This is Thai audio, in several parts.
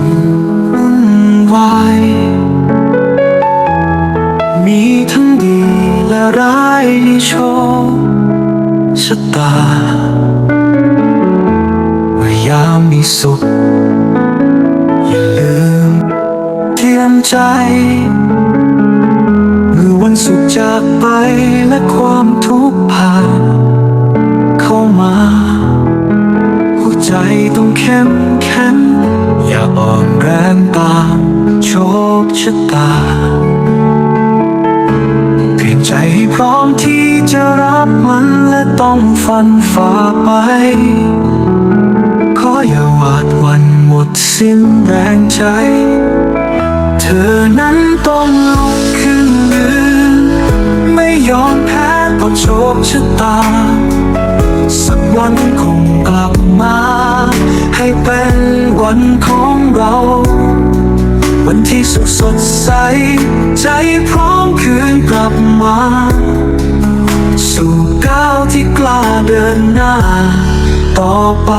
นวุ่นวายมีทั้งดีและร้ายในโชคชะตาเมื่อยามมีสุขอย่าลืมเทียมใจ เมื่อวันสุขจากไปและความ นตามโชคชะตาเตรียมใจให้พร้อมที่จะรับมันและต้องฟันฝ่าไป ขออย่าหวาดวันหมดสิ้นแรงใจ เธอนั้นต้องลุกขึ้นยืนไม่ยอมแพ้ต่อโชคชะตา สักวันคงกลับมา ให้เป็นวันของเรา วันที่สุขสดใส ใจพร้อมคืนกลับมา สู่ก้าวที่กล้าเดินหน้า ต่อไป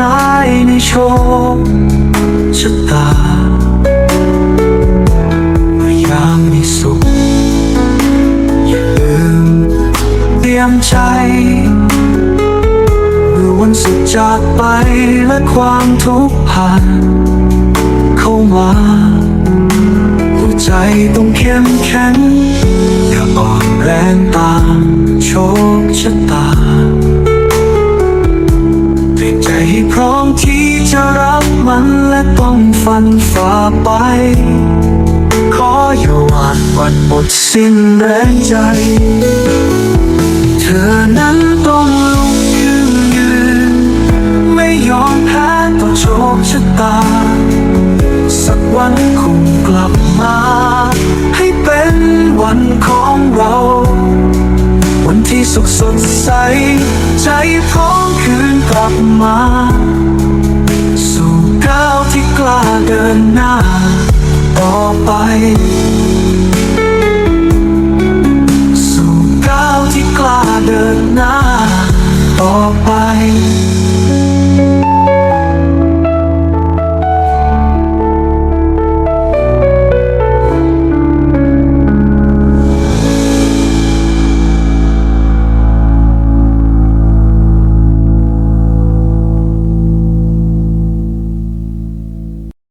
ร้ายในโชคชะตาเมื่อยามมีสุข อย่าลืมเตรียมใจเมื่อวันสุดจากไปและความทุกข์ผ่านเข้ามาหัวใจต้องเข้มแข็งอย่าอ่อนแรงตามโชคชะตา ให้พร้อมที่จะรับมันและต้องฟันฝ่าไป ขออย่าหวาดหวั่นหมดสิ้นแรงใจ เธอนั้นต้องลุกยืนยืน ไม่ยอมแพ้ต่อโชคชะตา สักวันคงกลับมา ให้เป็นวันของเรา วันที่สุขสดใส ใจพร้อมคืนกลับมา สู่ก้าวที่กล้าเดินหน้า ต่อไป สู่ก้าวที่กล้าเดินหน้า ต่อไป